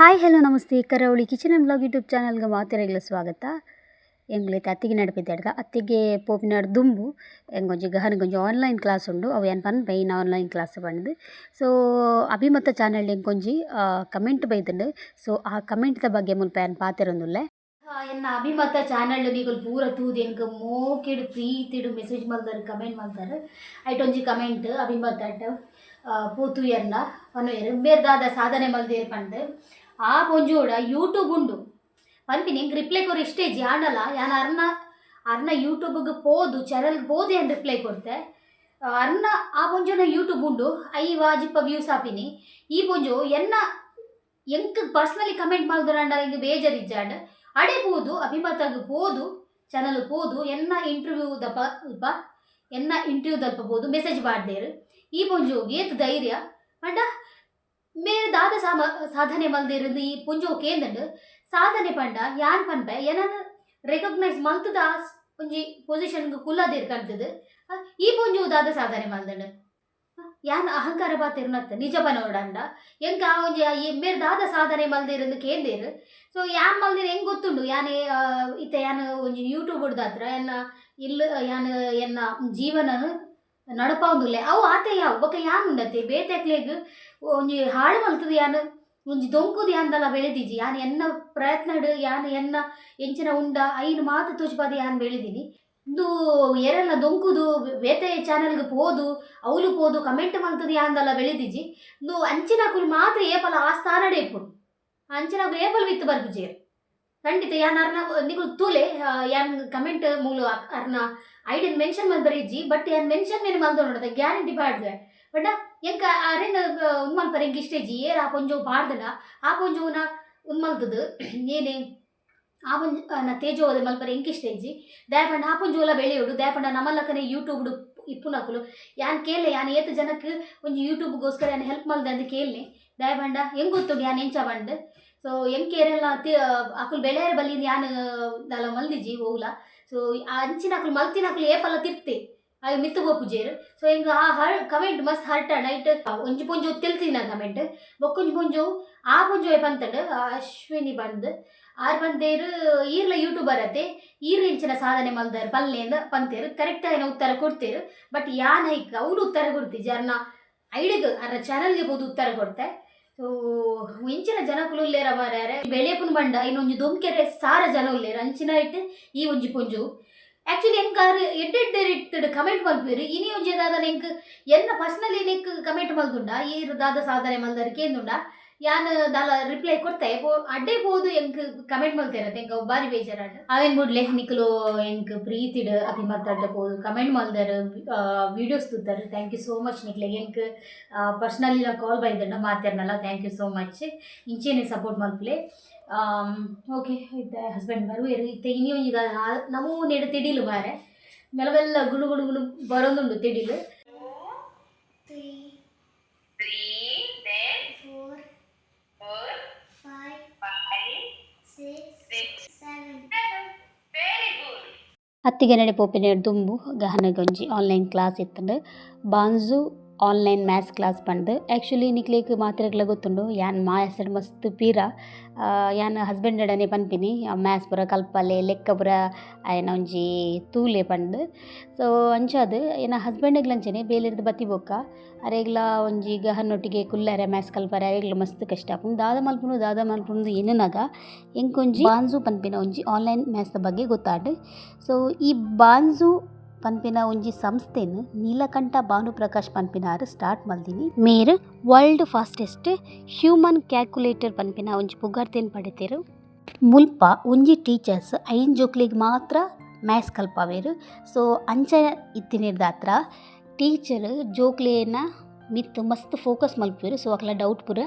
Hi, hello, ನಮಸ್ತೆ. ಕರಾವಳಿ kitchen and blog YouTube ಚಾನಲ್ಗೆ ಮಾತಿರಗಳ ಸ್ವಾಗತ. ಎಂಗ್ಲೈತೆ ಅತ್ತಿಗೆ ನಡಪಿದ್ದಾಡ್ಗ ಅತ್ತಿಗೆ ಪೋಪಿನಾಡು ದುಂಬು, ಎಂಗೊಂಜಿ ಗಹನಗೊಂಜಿ ಆನ್ಲೈನ್ ಕ್ಲಾಸ್ ಉಂಡು. ಅವು ಏನು ಪನ್ ಮೈನ್ ಆನ್ಲೈನ್ ಕ್ಲಾಸ್ ಬಂದು ಸೊ ಅಭಿಮತ ಚಾನಲ್ ಎಂಕೊಂಜಿ ಕಮೆಂಟ್ ಬೈತುಂಡು. ಸೊ ಆ ಕಮೆಂಟ್ದ ಬಗ್ಗೆ ಮುಲ್ಪ ಏನು ಪಾತಿರೊಂದುಲ್ಲೆ ಎನ್ನ ಅಭಿಮತ ಚಾನಲ್ ನೀವು ಪೂರ ತೂದು ಎಂಕ್ ಮೋಕೆಡು ಪ್ರೀತಿಡು ಮೆಸೇಜ್ ಮಾಡ್ತಾರೆ ಕಮೆಂಟ್ ಮಾಡ್ತಾರೆ ಒಂಜಿ ಕಮೆಂಟ್ ಅಭಿಮತ ಪೂತು ಎರ್ನ ಪನ್ನುವೆರು ಬೇರ್ದಾದ ಸಾಧನೆ ಮಲ್ದೇರು ಪಂಡ್ ಆ ಬೊಂಜೋಡ ಯೂಟ್ಯೂಬ್ ಉಂಡು. ಪನ್ಪಿನಿ ರಿಪ್ಲೈ ಕೊರು ಇಷ್ಟೇ ಆಂಡಲ ಯಾನ್ ಅರ್ನ ಅರ್ನ ಯೂಟ್ಯೂಬ್ಗೆ ಪೋದು ಚಾನಲ್ಗೆ ಪೋದು ಏನು ರಿಪ್ಲೈ ಕೊಡ್ತೆ? ಅರ್ನ, ಆ ಪೊಂಜೋನ ಯೂಟ್ಯೂಬ್ ಉಂಡು. ಐ ವಾಜಿಪ್ಪ ವ್ಯೂಸ್ ಆಪಿನಿ. ಈ ಪೊಂಜು ಎನ್ನ ಎಂಕ್ ಪರ್ಸ್ನಲಿ ಕಮೆಂಟ್ ಮಾಡ್ದುರಂಡ ಹಿಂಗೆ ಬೇಜಾರಿಜ್ಜಾಂಡ್ ಅಡೆ ಪೋದು, ಅಭಿಮತಗ್ ಪೋದು ಚಾನಲ್ ಪೋದು, ಎನ್ನ ಇಂಟರ್ವ್ಯೂ ದಪ್ಪ ಅಲ್ಪ ಎನ್ನ ಇಂಟರ್ವ್ಯೂ ದಲ್ಪ ಪೋದು ಮೆಸೇಜ್ ಮಾಡ್ದೇರು. ಈ ಪೊಂಜು ಏತ್ ಧೈರ್ಯ. ಪಂಡ மேதாத சாம சாதனை மல்திருந்து புஞ்சோ கேந்துண்டு சாதனை பண்ட யான் பண்ப எனது ரெகக்னைஸ் மந்த்து தான் கொஞ்சி பொசிஷனுக்கு குல்லாது இருக்கிறது ಈ ಪುಂಜು ದಾದ ಸಾಧನೆ ಮಲ್ದಣ್ಣ ಯಾನ್ ಅಹಂಕಾರ ಬಾತಿರ್ನತ್ತ ನಿಜ ಬನೋಡಂಡ ಎಂಕ ಒಂಜಿ ಈ ಮೇರ್ದಾದ ಸಾಧನೆ ಮಲ್ದಿರಂದು ಕೇಂದಿರು ಸೊ ಯಾನ್ ಮಲ್ದಿರ ಹೆಂಗ್ ಗೊತ್ತುಂಡು ಯಾನೆ ಇತ್ತ ಯಾನ್ ಒಂಜಿ ಯೂಟ್ಯೂಬ್ ಹುಡ್ದಾತ್ರ ಎನ್ನ ಇಲ್ಲ ಯಾನ್ ಎನ್ನ ಜೀವನನು ನಡಪಾವುದುಲ್ಲೆ ಅವು ಆತೆ ಯಾವ ಬೊಕ ಯಾನ್ ಉಂಡತಿ ಬೇತೆಕ್ಲೆಗ್ ಒಂಜಿ ಹಾಳು ಮಲ್ತದ ಯಾನ್? ಒಂಜಿ ದೊಂಕುದು ಯಾಂದಲ ಬೆಳೆದಿಜಿ? ಯಾನ್ ಎನ್ನ ಪ್ರಯತ್ನಡ್ ಯಾನ್ ಎನ್ನ ಎಂಚಿನ ಉಂಡ ಐನ್ ಮಾತು ತೋಜ್ಪಾದ ಯಾನ್ ಬೆಳೆದಿನಿ? ಇಂದು ಎರೆಲ್ಲ ದೊಂಕುದು, ಬೇತೆ ಚಾನಲ್ಗೆ ಪೋದು, ಅವಲು ಪೋದು, ಕಮೆಂಟ್ ಮಲ್ತದ ಯಾಂದಲ ಬೆಳೆದಿಜಿ? ಇಂದು ಅಂಚಿನಕುಲು ಮಾತ್ರ ಏಪಲ ಆ ಸ್ಥಾನಡ್ ಇಪ್ಪುಡು ಏಪಲ್ ವಿತ್ತು ಬರ್ಪುಜೇರು ಖಂಡಿತ ಯಾನ್ ಅರ್ನ ನಿಗುಲು ತೂಲೆ ಯಾನ್ ಕಮೆಂಟ್ ಮೂಲು ಅರ್ನ ಐಡಿಯನ್ ಮೆನ್ಷನ್ ಮಲ್ಬರಿಜ್ಜಿ ಬಟ್ ಯಾನ್ ಮೆನ್ಷನ್ ಮೇಲೆ ಮಲ್ದು ನೋಡದ, ಗ್ಯಾರಂಟಿ ಪಾಡ್ದೆ ಬಟ್ ಎಂಕ ಅರೆನ ಉನ್ಮಲ್ಪರೆ ಎಂಕ್ ಇಷ್ಟೇಜಿ? ಏರ್ ಆ ಪೊಂಜೋ ಪಾಡ್ದನ ಆ ಪೊಂಜೋನ ಉನ್ಮಲ್ತದು ಏನೇ? ಆ ಪೊಂಜ ನ ಎಂಕ್ ಸ್ಟೇಜಿ ದಯಪಂಡ ಆ ಪೊಂಜೋಲ ಬೆಳೆಯೋಡು. ದಯಪಂಡ ನಮ್ಮಲ್ಲಕನೆ ಯೂಟ್ಯೂಬ್ಡು ಇಪ್ಪುನಕುಲು ಯಾನ್ ಕೇಳಲೆ, ಯಾನ್ ಏತ ಜನಕ್ಕೆ ಒಂಜಿ ಯೂಟ್ಯೂಬ್ಗೋಸ್ಕರ ಯಾನ್ ಹೆಲ್ಪ್ ಮಲ್ದೆ ಅಂತ ಕೇಳ್ನೆ. ದಯಪಂಡ ಹೆಂಗ್ ಗೊತ್ತುಂಡು ಯಾನ್ ಎಂಚ ಬಂಡ್? ಸೊ, ಎಂಕ್ ಕೇರೆಲ್ಲ ತಿ ಅಕುಲು ಬೆಳೆಯರ್ ಯಾನ್ ದಲ ಮಲ್ದಿಜಿ ಹೋಗ್ಲ. ಸೊ ಅಂಚಿನ ಅಕುಲು ಮಲ್ತಿನ ಅಕುಲು ಏಪಲ್ಲ ತಿರ್ತೆ. ಆಗ ಮಿತ್ತು ಬೋಪುಜೇರು ಸೊ ಹಿಂಗ ಆ ಹರ್ ಕಮೆಂಟ್ ಮಸ್ತ್ ಹರ್ಟ ನೈಟ್ ಒಂಜಿ ಪೊಂಜು ತೆಲ್ತಿನ ಕಮೆಂಟ್ ಬೊಕ್ಕೊಂಜಿ ಪುಂಜು, ಆ ಪೊಂಜು ಪಂತಡ್ ಅಶ್ವಿನಿ ಬಂದ್. ಆರ್ ಬಂದೇರು, ಈರ್ಲ ಯೂಟ್ಯೂಬರ್ ಅತ್ತೆ. ಈರ್ ಇಂಚಿನ ಸಾಧನೆ ಮಲ್ದಾರ ಪಲ್ಲೆಂದ ಪಂತೇರು. ಕರೆಕ್ಟ್ ಆಗಿ ಉತ್ತರ ಕೊಡ್ತೇರು. ಬಟ್ ಯಾನ್ ಹೈಕ್ ಅವ್ರು ಉತ್ತರ ಕೊಡ್ತೀವಿ ಜರ್ನ ಐಡಿಗೆ ಚಾನಲ್ ಚಾನಲ್ಗೆ ಬೋದು ಉತ್ತರ ಕೊಡ್ತೆ. ಸೊ ಇಂಚಿನ ಜನಕುಲು ಕುಲುಲ್ಲೇರ ಮಾರ್ಯಾರೆ. ಬೆಳೆಪುನ್ ಬಂಡ ಇನ್ನೊಂದು ದೊಂಕೆರೆ ಸಾರ ಜನ ಉಲ್ಲೇರ. ಅಂಚಿನ ಇಟ್ಟು ಈ ಒಂಜಿ ಪೊಂಜು. ಆ್ಯಕ್ಚುಲಿ ಎಂಕಾರ್ ಎಡ್ಡೆಡ್ ಇಟ್ಟು ಕಮೆಂಟ್ ಮಲ್ಪೇರು ಇನಿ ಒಂಜಿ ದಾದ ಎಂಕ್ ಎನ್ನ ಪರ್ಸ್ನಲಿ ನೆಕ್ ಕಮೆಂಟ್ ಮಲ್ದುಂಡ ಈ ದಾದ ಸಾಧನೆ ಮಲ್ದಾರ ಕೇಂದುಂಡ ಯಾನ್ ದಾಲ ರಿಪ್ಲೈ ಕೊಡ್ತೆ ಪೋ ಅಡ್ಡೆ ಪೋದು ಎಂಕ್ ಕಮೆಂಟ್ ಮಲ್ತೇರತ್ತೆ ಎಂಕ ಬಾರಿ ಬೇಜಾರಾಡ ಅವೇನ್ ಬಿಡ್ಲೆ ನಿಕ್ಲು ಎಂಕ್ ಪ್ರೀತಿಡ್ ಅಪಿ ಅಡ್ಡ ಪೋದು ಕಮೆಂಟ್ ಮಲ್ದಾರ ವಿಡಿಯೋಸ್ ತುತ್ತಾರೆ ಥ್ಯಾಂಕ್ ಯು ಸೋ ಮಚ್ ನಿಕ್ಲೆ ಎಂಕ್ ಪರ್ಸ್ನಲಿ ನಾ ಕಾಲ್ ಬೈದಂಡ ಮಾತಾಡ್ನಲ್ಲ ಥ್ಯಾಂಕ್ ಯು ಸೋ ಮಚ್ ಇಂಚೇನೆ ಸಪೋರ್ಟ್ ಮಲ್ಪಲೆ ಓಕೆ ಇದ್ದ ಹಸ್ಬೆಂಡ್ ಬರು ಇರುತ್ತೆ ಇನ್ನೂ ಈಗ ನಮೂ ನೆಡು ತಿಡಿಲು ಬಾರೆ ಮೆಲವೆಲ್ಲ ಗುಳು ಗುಳು ಗುಳು ಬರೋದುಂಡು ತಿಡಿಲು. ಹತ್ತಿಗೆ ನಡೆ ಪೋಪಿನ ದುಂಬು, ಗಹನಗೊಂಜಿ ಆನ್ಲೈನ್ ಕ್ಲಾಸ್ ಇತ್ತಂಡು. ಬಾನ್ಸು ಆನ್ಲೈನ್ ಮ್ಯಾಥ್ಸ್ ಕ್ಲಾಸ್ ಬಂದು ಆ್ಯಕ್ಚುಲಿ ನಿಕ್ಲೇಕ್ ಮಾತ್ರ ಗೊತ್ತುಂಡು. ಯಾನ್ ಮಾ ಹೆಸರು ಮಸ್ತ್ ಪೀರ. ಯಾನ್ ಹಸ್ಬೆಂಡ್ ಎಡನೆ ಪನ್ಪಿನಿ ಮ್ಯಾಥ್ಸ್ ಪೂರ ಕಲ್ಪಲೆ, ಲೆಕ್ಕ ಪೂರ ಆಯ್ನ ಒಂಜಿ ತೂಲೆ ಪಂಡು ಸೊ ಅಂಚಾದು, ಏನ ಹಸ್ಬೆಂಡ್ಗ್ಲಂಚನೆ ಬೇಲೆರ್ದು ಬತ್ತಿ ಬೊಕ್ಕ. ಅರೆಗ್ಲ ಒಂಜಿ ಗಹನೊಟ್ಟಿಗೆ ಕುಲ್ಲರೆ ಮ್ಯಾಥ್ಸ್ ಕಲ್ಪರೆ ಅರೆಗ್ಲ ಮಸ್ತ್ ಕಷ್ಟ. ಆಪುಂಡು ದಾದ ಮಲ್ಪುನು ದಾದ ಮಲ್ಪುನು ಏನನಾಗ ಎಂಕೊಂಜಿ ಬಾನ್ಸು ಪನ್ಪಿನ ಒಂಜಿ ಆನ್ಲೈನ್ ಮ್ಯಾಥ್ಸ್ ಬಗ್ಗೆ ಗೊತ್ತಾಡ್. ಸೊ ಈ ಬಾನ್ಸು ಪನ್ಪಿನ ಒಂಜಿ ಸಂಸ್ಥೆನ್ ನೀಲಕಂಠ ಭಾನುಪ್ರಕಾಶ್ ಪನ್ಪಿನಾರ್ ಸ್ಟಾರ್ಟ್ ಮಲ್ದಿನಿ. ಮೇರ್ ವರ್ಲ್ಡ್ ಫಾಸ್ಟೆಸ್ಟ್ ಹ್ಯೂಮನ್ ಕ್ಯಾಲ್ಕುಲೇಟರ್ ಪನ್ಪಿನ ಒಂಜಿ ಪುಗಾರ್ತೆನ್ ಪಡೆತೆರು. ಮುಲ್ಪ ಒಂಜಿ ಟೀಚರ್ಸ್ ಐನ್ ಜೋಕ್ಲಿಗೆ ಮಾತ್ರ ಮ್ಯಾಥ್ಸ್ ಕಲ್ಪವೇರು. ಸೊ ಅಂಚ ಇತ್ತಿನಿರ್ದಾತ್ರ ಟೀಚರ್ ಜೋಕ್ಲೇನ ಮಿತ್ ಮಸ್ತ್ ಫೋಕಸ್ ಮಲ್ಪುವೆರು. ಸೊ ಅಕ್ಲ ಡೌಟ್ ಪೂರ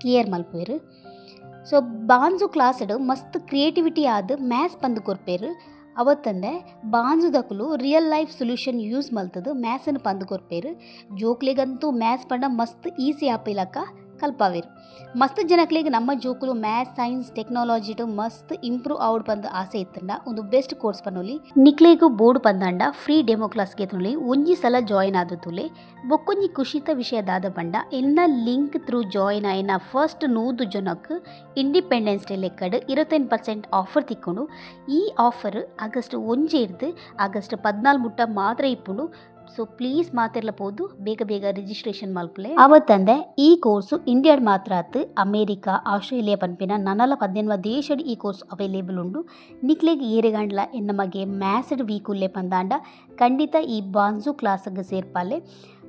ಕ್ಲಿಯರ್ ಮಲ್ಪುವೆರು. ಸೊ ಬಾನ್ಸು ಕ್ಲಾಸ್ಡ್ ಮಸ್ತ್ ಕ್ರಿಯೇಟಿವಿಟಿ ಆದ್ ಮ್ಯಾಥ್ಸ್ ಬಂದು ಕೊರ್ಪೇರು. ಅವತ್ತಂದೆ ಬಾನ್ಸುದಕುಲು ರಿಯಲ್ ಲೈಫ್ ಸೊಲ್ಯೂಷನ್ ಯೂಸ್ ಮಲ್ತದು ಮ್ಯಾಥ್ಸನ್ನು ಪಂದ್ ಕೊರ್ಪೇರು ಜೋಕ್ಲೆಗಂತೂ ಮ್ಯಾಥ್ಸ್ ಪಂಡ ಮಸ್ತ್ ಈಸಿ ಆಪಿಲಕ ಕಲ್ಪಾವಿರು. ಮಸ್ತ್ ಜನಕ್ಲಿಗೆ ನಮ್ಮ ಜೋಕುಲು ಮ್ಯಾಥ್ಸ್, ಸೈನ್ಸ್ ಟೆಕ್ನಾಲಜಿಟು ಮಸ್ತ್ ಇಂಪ್ರೂವ್ ಆವಡ್ ಬಂದ ಆಸೆ ಇತ್ತಂಡ. ಒಂದು ಬೆಸ್ಟ್ ಕೋರ್ಸ್ ಪನ್ನೋಲಿ ನಿಕ್ಲೇಗೂ ಬೋರ್ಡ್ ಬಂದಾಂಡ ಫ್ರೀ ಡೆಮೋ ಕ್ಲಾಸ್ಗೆ ತುಳಿ ಒಂಜಿ ಸಲ ಜಾಯಿನ್ ಆದ ತುಲೆ. ಬೊಕ್ಕೊಂಜಿ ಖುಷಿತ ವಿಷಯದಾದ ಬಂಡ ಎನ್ನ ಲಿಂಕ್ ತ್ರೂ ಜಾಯಿನ್ ಆಯ್ನ ಫಸ್ಟ್ ನೂದು ಜನಕ್ ಇಂಡಿಪೆಂಡೆನ್ಸ್ ಡೇ ಲೆಕ್ಕಡ್ ಇರುವತ್ತೈದು ಪರ್ಸೆಂಟ್ ಆಫರ್ ತಿಕ್ಕೊಂಡು. ಈ ಆಫರ್ ಆಗಸ್ಟ್ ಒಂಜೆ ಇರ್ದು, ಆಗಸ್ಟ್ ಪದ್ನಾಲ್ ಮುಟ್ಟ ಮಾತ್ರ ಇಪ್ಪುಂಡು. ಸೊ ಪ್ಲೀಸ್ ಮಾತಿರ್ಲಬಹುದು ಬೇಗ ಬೇಗ ರಿಜಿಸ್ಟ್ರೇಷನ್ ಮಲ್ಪಲೆ ಅವತ್ತಂದೆ ಈ ಕೋರ್ಸು ಇಂಡಿಯಾಡ್ ಮಾತ್ರ ಆತು ಅಮೇರಿಕಾ ಆಸ್ಟ್ರೇಲಿಯಾ ಪನ್ಪಿನ ನನಲ ಪದ್ದೆನ್ವ ದೇಶಡ್ ಈ ಕೋರ್ಸ್ ಅವೈಲೇಬಲ್ ಉಂಡು. ನಿಕ್ಲೆಗ್ ಏರೆಗಾಂಡ್ಲ ಎನ್ನ ಮಗೆ ವೀಕ್ ವೀಕುಲ್ಲೆ ಪಂದಾಂಡ ಖಂಡಿತ ಈ ಬಾನ್ಸು ಕ್ಲಾಸ್ಗೆ ಸೇರ್ಪಾಲೆ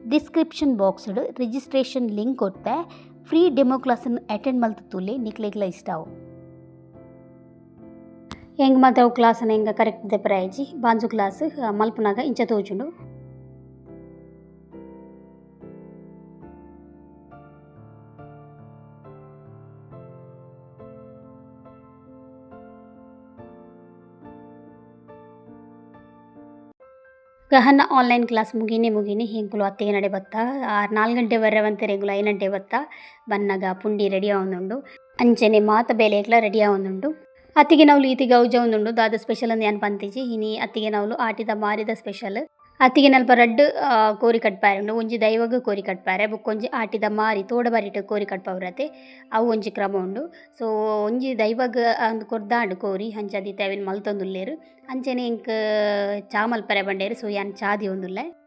ಡಿಸ್ಕ್ರಿಪ್ಷನ್ ಬಾಕ್ಸ್ಡ್ ರಿಜಿಸ್ಟ್ರೇಷನ್ ಲಿಂಕ್ ಕೊಡ್ತೆ. ಫ್ರೀ ಡೆಮೋ ಕ್ಲಾಸನ್ನು ಅಟೆಂಡ್ ಮಲ್ತುಲೆ ನಿಕ್ಲೆಗ್ಲ ಇಷ್ಟ ಹೆಂಗೆ ಮತ್ತೆ ಅವು ಕ್ಲಾಸನ್ನು ಹೆಂಗೆ ಕರೆಕ್ಟ್ ದೆಪ್ಪರಾಯಿಜಿ ಬಾಂಜು ಕ್ಲಾಸ್ ಮಲ್ಪನಾಗ ಇಂಚ ತೋಜುಂಡು. ಗಹನ ಆನ್ಲೈನ್ ಕ್ಲಾಸ್ ಮುಗಿನೇ ಮುಗಿನಿ ಹೆಂಕುಲು ಅತ್ತೆಗೆ ನಡೆ ಬತ್ತ ಆರು ನಾಲ್ಕು ಗಂಟೆ ಬರವಂತೆ ರೆಗ್ಯುಲ ಐದು ಗಂಟೆ ಬತ್ತ ಬನ್ನಗ ಪುಂಡಿ ರೆಡಿ ಆವೊಂದುಂಡು ಅಂಚನೆ ಮಾತ ಬೇಲೆಗ್ಲ ರೆಡಿ ಆವೊಂದುಂಡು ಅತ್ತಿಗೆ ನಾವು ಈತಿಗೆ ಔಜ ಒಂದುಂಡು ದಾದ ಸ್ಪೆಷಲ್ ಅಂದ್ ಏನು ಪಂತಿಜಿ ಇನಿ ಅತ್ತಿಗೆ ನಾವು ಆಟಿದ ಮಾರಿದ ಸ್ಪೆಷಲ್ ಅತ್ತಿಗೆ ನಲ್ಪ ರಡ್ಡ್ ಕೋರಿ ಕಟ್ಪಾರೆ. ಉಂಡು ಒಂಜಿ ದೈವಗ್ ಕೋರಿ ಕಟ್ಪಾರೆ. ಬೊಕೊಂಜಿ ಆಟಿದ ಮಾರಿ, ತೋಡ ಬರಿಟ್ ಕೋರಿ ಕಟ್ಪವ್ರತೆ ಅವು ಒಂಜಿ ಕ್ರಮ ಉಂಡು. ಸೊ, ಒಂಜಿ ದೈವಗ್ ಅಂದ್ ಕೊರ್ದಾಂಡ್ ಕೋರಿ ಅಂಚ ಅವಿನ ಮಲ್ತೊಂದುಲ್ಲೇರು. ಅಂಚನೆ ಎಂಕ್ ಚಾ ಮಲ್ಪರೆ ಬಂಡೇರು. ಸೊ, ಯಾನ್ ಒಂದುಲ್ಲೆ.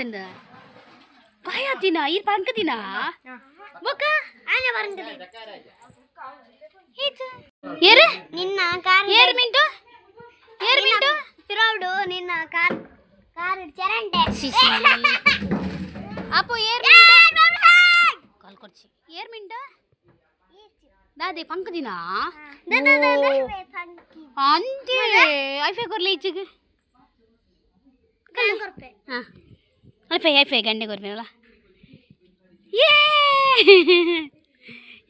ದಾದಾ ತಿಂದ ತಿನ್ನ ತಿನ ಈ ತಿನ್ನ ತಿನ ಆನೆ ಈಚ ಏರು? ನಿನ್ನ ಕಾರ್ ಏರು ಮಿಂಟು? ಏರು ಮಿಂಟು? ತಿರಾವ್ಡು ನಿನ್ನ ಕಾರ್ ಕಾರ್ ಚರಂಟೆ ಅಪ್ಪು ಏರ್ ಮಿಂಟು? ಕಾಲ್ ಕೊಡ್ಸಿ. ಏರ್ ಮಿಂಟು? ದಾದೆ ಪಂಕ ದಿನ? ಅಂತೆ ಐಫೈ ಕೊರ್ಲಿ ಈಚೆಗೆ. ಹಾಂ. ಐಫೈ ಐಫೈ ಗಂಡೆ ಕೊರ್ಬೇನಲ್ಲ ಏ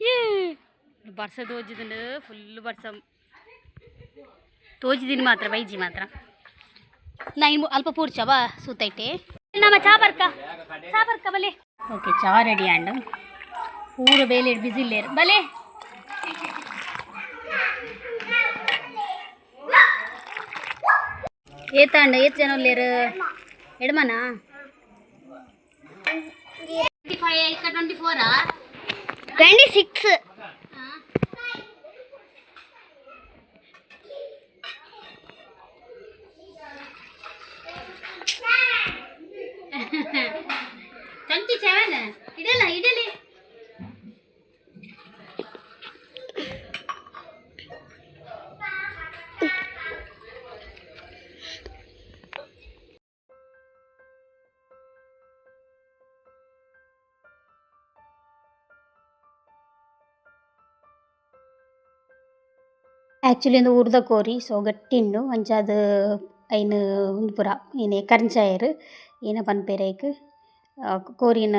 ಏ ಬರ್ಸ ತೋಜಿದಂಡು ಫುಲ್ ಬರ್ಸ ತೋಜಿದಿನ ಮಾತ್ರ ಬೈಜಿ ಮಾತ್ರ ನಾ ಇನ್ನು ಅಲ್ಪ ಪೂಡ್ಚ ಬಾ ಸೂತೈತೆ ನಮ್ಮ ಚಾ ಬರ್ಕ ಚಾ ಬರ್ಕ ಬಲೆ ಓಕೆ ಚಾ ರೆಡಿ ಆಂಡ್ ಪೂರ ಬೇಲೆ ಬಿಸಿಲೇರು ಬಲೆ ಏತಾಂಡ ಏತ್ ಜನ ಉಲ್ಲೇರು ಎಡಮನ ట్వంటీ ఫైవ్ ఇంకా twenty ఫోరా twenty six twenty seven ఇడేలా ఇడే ಆ್ಯಕ್ಚುಲಿ ಒಂದು ಉರ್ದ ಕೋರಿ ಸೊ ಗಟ್ಟಿಂಡು ಅಂಚಾದ ಐನ್ ಉಂದು ಪುರ ಏನೆ ಕರ್ಂಚಾಯರ್ ಏನ ಪನ್ಪೆರೈಕ್ ಕೋರಿನ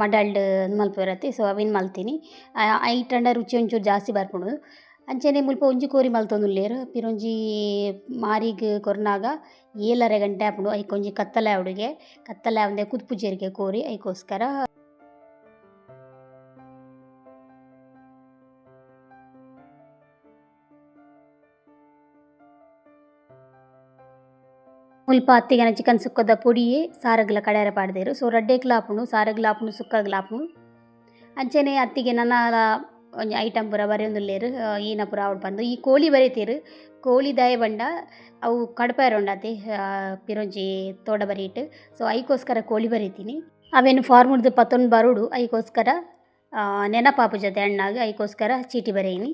ಮಡಲ್ಡ್ ಮಲ್ಪೆರತಿ ಸೊ ಅವಿನ್ ಮಲ್ತೀನಿ. ಐಟಂಡ ರುಚಿ ಒಂಚೂರು ಜಾಸ್ತಿ ಬರ್ಪುಂಡು ಅಂಚನೆ ಮುಲ್ಪ ಒಂಜಿ ಕೋರಿ ಮಲ್ತೊಂದುಲ್ಲೆರ್ ಪಿರೊಂಜಿ ಮಾರಿಗೆ ಕೊರ್ನಾಗ ಏಲರೆ ಗಂಟೆ ಆಪುಂಡು, ಐಕ್ ಒಂಜಿ ಕತ್ತಲೆ ಅವಡಿಗೆ, ಕತ್ತಲೆ ಆವಂದೆ ಕುದ್ಪುಜೆರ್ಗೆ ಕೋರಿ, ಐಕೋಸ್ಕರ ಮುಲ್ಪ ಅತ್ತಿಗನ ಚಿಕನ್ ಸುಕ್ಕದ ಪುಡಿಯೇ ಸಾರಗ್ಲ ಕಡೆಯರ ಪಾಡ್ದೇರು. ಸೊ ರಡ್ಡೆ ಆಪುಂಡು ಸಾರಗ್ಲ ಸುಕ್ಕ ಸುಕ್ಕಗ್ಲ ಅಂಚೆನೆ ಅತ್ತಿಗೆ ನನ್ನ ಒಂಜಿ ಐಟಮ್ ಪೂರ ಬರೆಯೊಂದುಲ್ಲೇರು. ಈನ ಪುರ ಅವ್ರು ಬಂದು, ಈ ಕೋಳಿ ಬರೀತೀರು. ಕೋಳಿ ದಾಯ ಬಂಡ, ಅವು ಕಡಪಾಯರ್ ಉಂಡತೆ ಪಿರೊಂಜಿ ತೋಡ ಬರೀಟ್. ಸೊ ಐಕೋಸ್ಕರ ಕೋಳಿ ಬರೀತೀನಿ. ಅವೇನು ಫಾರ್ಮುಡ್ದು ಪತ್ತೊಂದು ಬರುಡು, ಐಕೋಸ್ಕರ ನೆನಪಾಪು ಜೊತೆ ಅಣ್ಣಾಗ ಐಕೋಸ್ಕರ ಚೀಟಿ ಬರೆಯಿನಿ.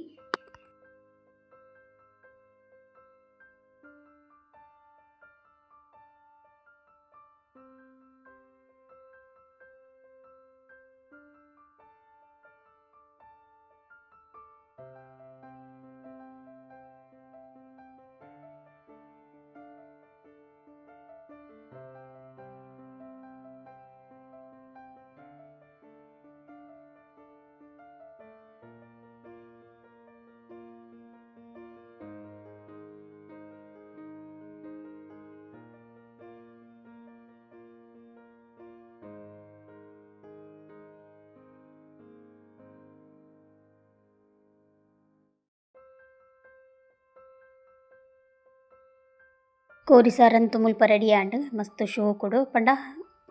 ಕೋರಿ ಸಾರಂತೂ ಮುಲ್ಪ ರೆಡಿ ಆಂಡ್ ಮಸ್ತ್ ಶೋ ಕೊಡು. ಪಂಡ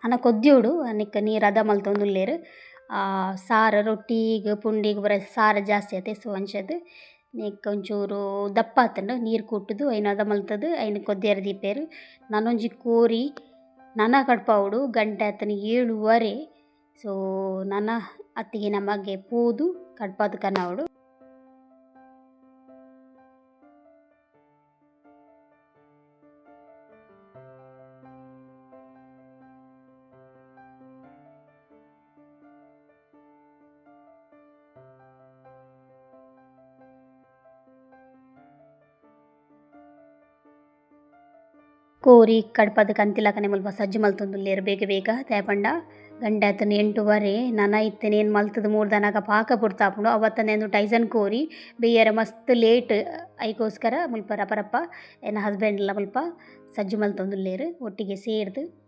ಅನ ಕೊದ್ಯೋಡು ಅನಿಕ್ ನೀರು ಅದ ಮಲ್ತೊಂದುಲ್ಲೆರ್ ಸಾರ ರೊಟ್ಟಿಗ್, ಪುಂಡಿಗ್ ಬರ ಸಾರ ಜಾಸ್ತಿ ಆತೆ ಸೊ ಅಂಚದ್ ನೆಕ್ ಒಂಚೂರು ದಪ್ಪ ಆತುಂಡು ನೀರು ಕುಟ್ಟುದು, ಐನ್ ಅದ ಮಲ್ತುದು, ಐನ್ ಕೊದ್ಯರೆ ದೀಪೆರ್ ನನೊಂಜಿ ಕೋರಿ ನನ ಕಡ್ಪಾವುಡು ಗಂಟೆ ಆತನ ಏಳುವರೆ. ಸೊ, ನನ ಅತ್ತಿಗೆ ನಮಗೆ ಪೋದು, ಕಡ್ಪಾದ್ ಕನವುಡು ಕೋರಿ ಕಡ್ಪದ ಕಂತಿಲಕನೆ ಮುಲ್ಪ ಸಜ್ಜು ಮಲ್ತೊಂದುಲ್ಲೆರ್ ಬೇಗ ಬೇಗ ತೇಪಂಡ. ಗಂಡ ಆತನ ಎಂಟುವರೆ, ನನ ಇತ್ತೇನೆ ಏನು ಮಲ್ತದ ಮೂರು ದನಗ ಪಾಕ ಪುಡ್ತಾಪುಂಡು ಅವತ್ತಂದು ಟೈಸನ್ ಕೋರಿ, ಬೇಯರ ಮಸ್ತ್ ಲೇಟ್ ಐಕೋಸ್ಕರ ಮುಲ್ಪ ರಪರಪ್ಪ, ಏನ ಹಸ್ಬೆಂಡ್ ಹಸ್ಬೆಂಡ್ಲ ಮುಲ್ಪ ಸಜ್ಜು ಮಲ್ತೊಂದುಲ್ಲೆರ್ ಒಟ್ಟಿಗೆ ಸೇರ್ದು.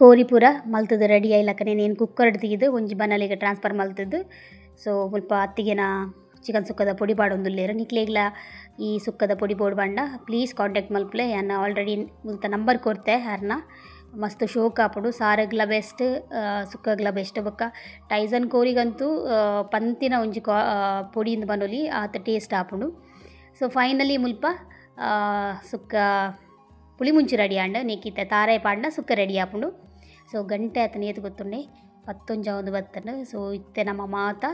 ಕೋರಿ ಪೂರ ಮಲ್ತದ ರೆಡಿ ಆಯ್ಲಕ್ಕನೆ ಏನು ಕುಕ್ಕರ್ ತೆಗೆದು ಒಂಜಿ ಬನಲಿಗೆ ಟ್ರಾನ್ಸ್ಫರ್ ಮಲ್ತದ್ದು. ಸೊ ಮುಲ್ಪ ಅತ್ತಿಗೆನ ಚಿಕನ್ ಸುಕ್ಕದ ಪೊಡಿ ಪಾಡೊಂದುಲ್ಲೆರ್ ನಿಕ್ಲೇಗ್ಲ ಈ ಸುಕ್ಕದ ಪೊಡಿ ಬೋಡ್ ಬಂಡ ಪ್ಲೀಸ್ ಕಾಂಟ್ಯಾಕ್ಟ್ ಮಲ್ಪಲೆ. ಯಾನ ಆಲ್ರೆಡಿ ಮುಲ್ತ ನಂಬರ್ ಕೊರ್ತೆ ಅರ್ನ. ಮಸ್ತ್ ಶೋಕ್ ಆಪುಡು. ಸಾರಗ್ಲ ಬೆಸ್ಟ್ ಸುಕ್ಕಗ್ಲ ಬೆಸ್ಟ್ ಬೊಕ್ಕ. ಟೈಸನ್ ಕೋರಿಗಂತೂ ಪಂತಿನ ಒಂಜಿ ಕಾ ಪೊಡಿಯಿಂದ ಬನೊಲಿ ಆತ ಟೇಸ್ಟ್ ಆಪುಂಡು. ಸೊ ಫೈನಲಿ ಮುಲ್ಪ ಸುಕ್ಕ ಪುಳಿ ಮುಂಚಿ ರೆಡಿ ಆಂಡ. ನೀಕಿತ್ತ ತಾರಾಯಿ ಪಾಂಡ ಸುಕ್ಕ ರೆಡಿ ಆಪುಂಡು. ಸೊ ಗಂಟೆ ಆತನ ಏತು ಗೊತ್ತುಂಡೆ ಪತ್ತೊಂಜ ಒಂದು ಸೊ ಇತ್ತೆ ನಮ್ಮ ಮಾತ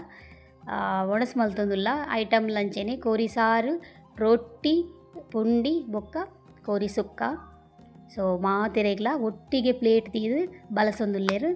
ಒಣಸ್ ಮಲ್ತೊಂದುಲ್ಲ ಐಟಮ್ ಲಂಚೆನೆ, ಕೋರಿ ಸಾರು, ರೊಟ್ಟಿ, ಪುಂಡಿ, ಬೊಕ್ಕ, ಕೋರಿ ಸುಕ್ಕ. ಸೊ ಮಾತೆರೆಗ್ಲ ಒಟ್ಟಿಗೆ ಪ್ಲೇಟ್ ತೀದು, ಬಲಸೊಂದುಲ್ಲೆರ್.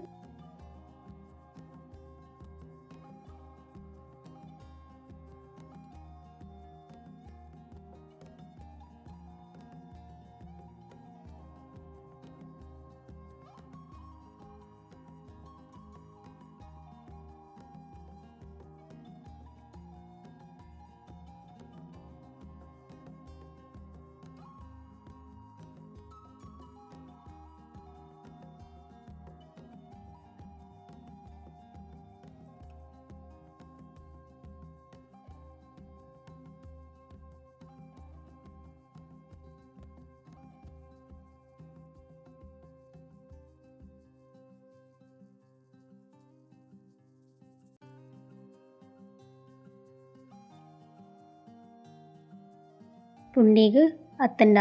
ಪುಂಡಿಗ್ ಅತ್ತಂಡ.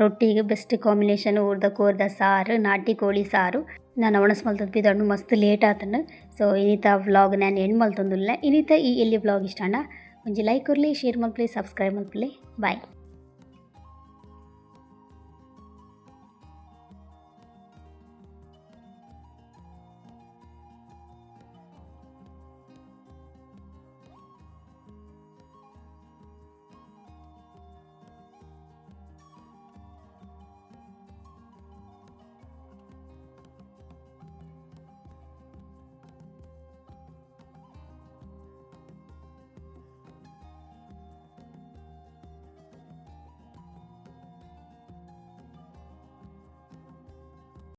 ರೊಟ್ಟಿಗೆ ಬೆಸ್ಟ್ ಕಾಂಬಿನೇಷನ್ ಊರ್ದ ಕೋರ್ದ ಸಾರು, ನಾಟಿ ಕೋಳಿ ಸಾರು. ನಾನು ಅವಣಸ್ ಮಲ್ತದ್ದು ಪಿದಣ್ಣು ಮಸ್ತ್ ಲೇಟ್ ಆತನ ಸೊ ಇನಿತ ವ್ಲಾಗ್ ನಾನು ಎಂಡ್ ಮಲ್ತಂದಿಲ್ಲ. ಇನಿತ ಈ ಎಲ್ಲಿ ವ್ಲಾಗ್ ಇಷ್ಟ ಒಂಜಿ ಲೈಕ್ ಕೊರ್ಲಿ ಶೇರ್ ಮಲ್ಪಲಿ ಸಬ್ಸ್ಕ್ರೈಬ್ ಮಲ್ಪಲಿ. ಬಾಯ್